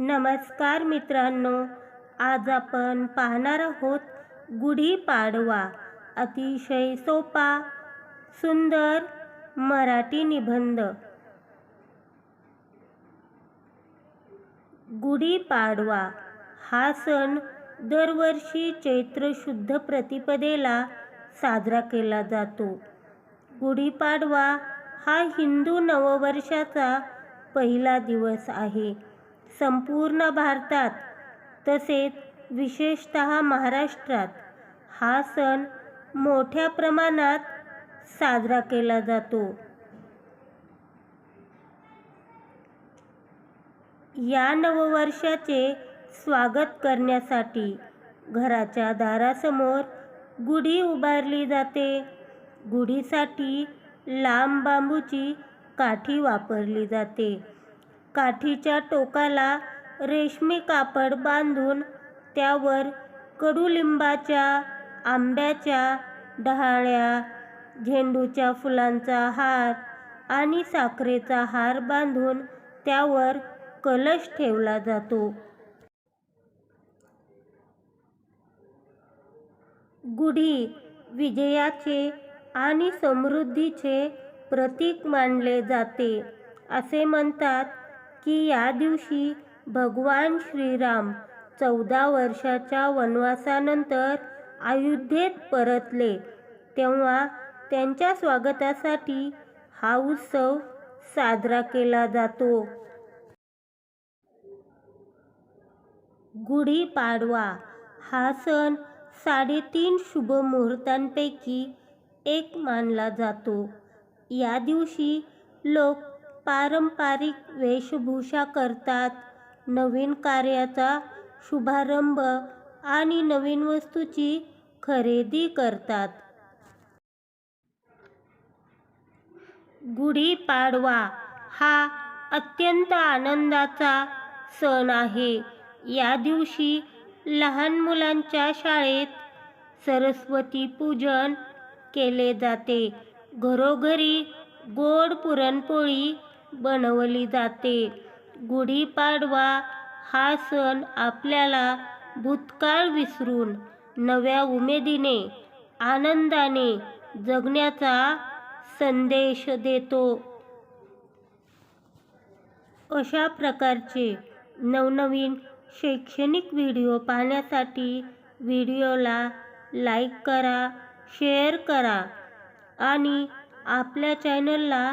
नमस्कार मित्रांनो आज आपण पाहणार आहोत गुढीपाडवा अतिशय सोपा सुंदर मराठी निबंध. गुढीपाडवा हा सण दरवर्षी चैत्र शुद्ध प्रतिपदेला साजरा केला जातो. गुढीपाडवा हा हिंदू नववर्षाचा पहिला दिवस आहे. संपूर्ण भारतात तसेच विशेषत महाराष्ट्रात हा सण मोठ्या प्रमाणात साजरा केला जातो. या नववर्षाचे स्वागत करण्यासाठी घराच्या दारासमोर गुढी उभारली जाते. गुढीसाठी लांब बांबूची काठी वापरली जाते. काठीच्या टोकाला रेशमी कापड बांधून त्यावर कडुलिंबाच्या आंब्याच्या डहाळ्या झेंडूच्या फुलांचा हार आणि साखरेचा हार बांधून त्यावर कलश ठेवला जातो. गुढी विजयाचे आणि समृद्धीचे प्रतीक मानले जाते असे म्हणतात की या दिवशी भगवान श्रीराम चौदा वर्षाच्या वनवासानंतर अयोध्येत परतले. तेव्हा त्यांच्या स्वागतासाठी हा उत्सव साजरा केला जातो. गुढीपाडवा हा सण साडेतीन शुभ मुहूर्तांपैकी एक मानला जातो. या दिवशी लोक पारंपरिक वेशभूषा करतात. नवीन कार्याचा शुभारंभ आणि नवीन वस्तूची खरेदी करतात. गुढीपाडवा हा अत्यंत आनंदाचा सण आहे. या दिवशी लहान मुलांच्या शाळेत सरस्वती पूजन केले जाते. घरोघरी गोड पुरणपोळी बनवली जाते. गुढीपाडवा हा सण आपल्याला भूतकाळ विसरून नव्या उमेदीने आनंदाने जगण्याचा संदेश देतो. अशा प्रकारचे नवनवीन शैक्षणिक व्हिडिओ पाहण्यासाठी व्हिडिओला लाईक करा शेअर करा आणि आपल्या चॅनलला